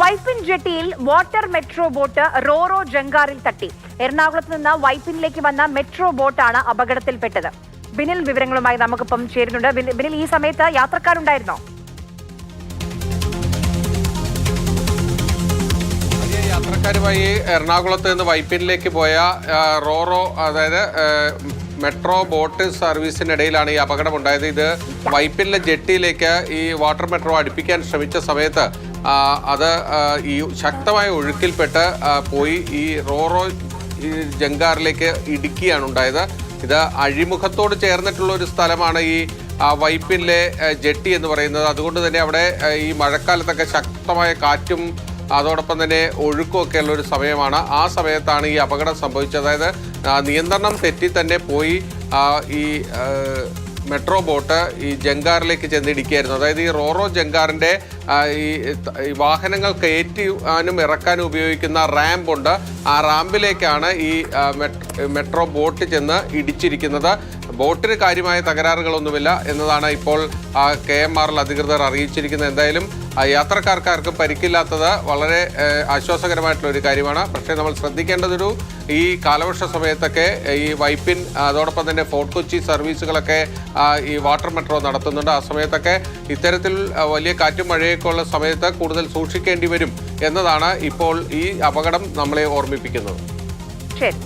വൈപ്പിൻ ജെട്ടിയിൽ water metro boat Roro ജങ്കാറിൽ തട്ടി. എറണാകുളത്ത് നിന്ന് വൈപ്പിനിലേക്ക് വന്ന മെട്രോ ബോട്ടാണ് അപകടത്തിൽപ്പെട്ടത്. ബിനിൽ വിവരങ്ങളുമായി നമുക്കിപ്പം ചേരുന്നുണ്ട്. ബിനിൽ- ഈ സമയത്ത് യാത്രക്കാരുണ്ടായിരുന്നോ? യാത്രക്കാരുമായി എറണാകുളത്ത് നിന്ന് വൈപ്പിനിലേക്ക് പോയ റോറോ അതായത് മെട്രോ ബോട്ട് സർവീസിനിടയിലാണ് ഈ അപകടം ഉണ്ടായത് ഇത് വൈപ്പിനിലെ ജെട്ടിയിലേക്ക് ഈ വാട്ടർ മെട്രോ അടുപ്പിക്കാൻ ശ്രമിച്ച സമയത്ത് അത് ഈ ശക്തമായ ഒഴുക്കിൽപ്പെട്ട് പോയി ഈ റോറോ ജങ്കാറിലേക്ക് ഇടുക്കിയാണ് ഉണ്ടായത്. ഇത് അഴിമുഖത്തോട് ചേർന്നിട്ടുള്ള ഒരു സ്ഥലമാണ് ഈ വൈപ്പിനിലെ ജെട്ടി എന്ന് പറയുന്നത്. അതുകൊണ്ട് തന്നെ അവിടെ ഈ മഴക്കാലത്തൊക്കെ ശക്തമായ കാറ്റും അതോടൊപ്പം തന്നെ ഒഴുക്കുമൊക്കെ ഉള്ള ഒരു സമയമാണ്. ആ സമയത്താണ് ഈ അപകടം സംഭവിച്ചത്. അതായത് നിയന്ത്രണം തെറ്റി തന്നെ പോയി ഈ മെട്രോ ബോട്ട് ഈ ജങ്കാറിലേക്ക് ചെന്നിടിക്കുകയായിരുന്നു. അതായത് ഈ റോറോ ജങ്കാറിന്റെ ഈ വാഹനങ്ങൾ കയറ്റാനും ഇറക്കാനും ഉപയോഗിക്കുന്ന റാമ്പ് ഉണ്ട് ആ റാമ്പിലേക്കാണ് ഈ മെട്രോ ബോട്ട് ചെന്ന് ഇടിച്ചിരിക്കുന്നത്. ബോട്ടിന് കാര്യമായ തകരാറുകളൊന്നുമില്ല എന്നതാണ് ഇപ്പോൾ കെ എം ആറിൽ അധികൃതർ അറിയിച്ചിരിക്കുന്നത്. എന്തായാലും യാത്രക്കാർക്കാർക്ക് പരിക്കില്ലാത്തത് വളരെ ആശ്വാസകരമായിട്ടുള്ള ഒരു കാര്യമാണ്. പക്ഷേ നമ്മൾ ശ്രദ്ധിക്കേണ്ടതൊരു ഈ കാലവർഷ സമയത്തൊക്കെ ഈ വൈപ്പിൻ അതോടൊപ്പം തന്നെ ഫോർട്ട് കൊച്ചി സർവീസുകളൊക്കെ ഈ വാട്ടർ മെട്രോ നടത്തുന്നുണ്ട്. ആ സമയത്തൊക്കെ ഇത്തരത്തിൽ വലിയ കാറ്റും ഉള്ള സമയത്ത് കൂടുതൽ സൂക്ഷിക്കേണ്ടി വരും എന്നതാണ് ഇപ്പോൾ ഈ അപകടം നമ്മളെ ഓർമ്മിപ്പിക്കുന്നത്. ശരി.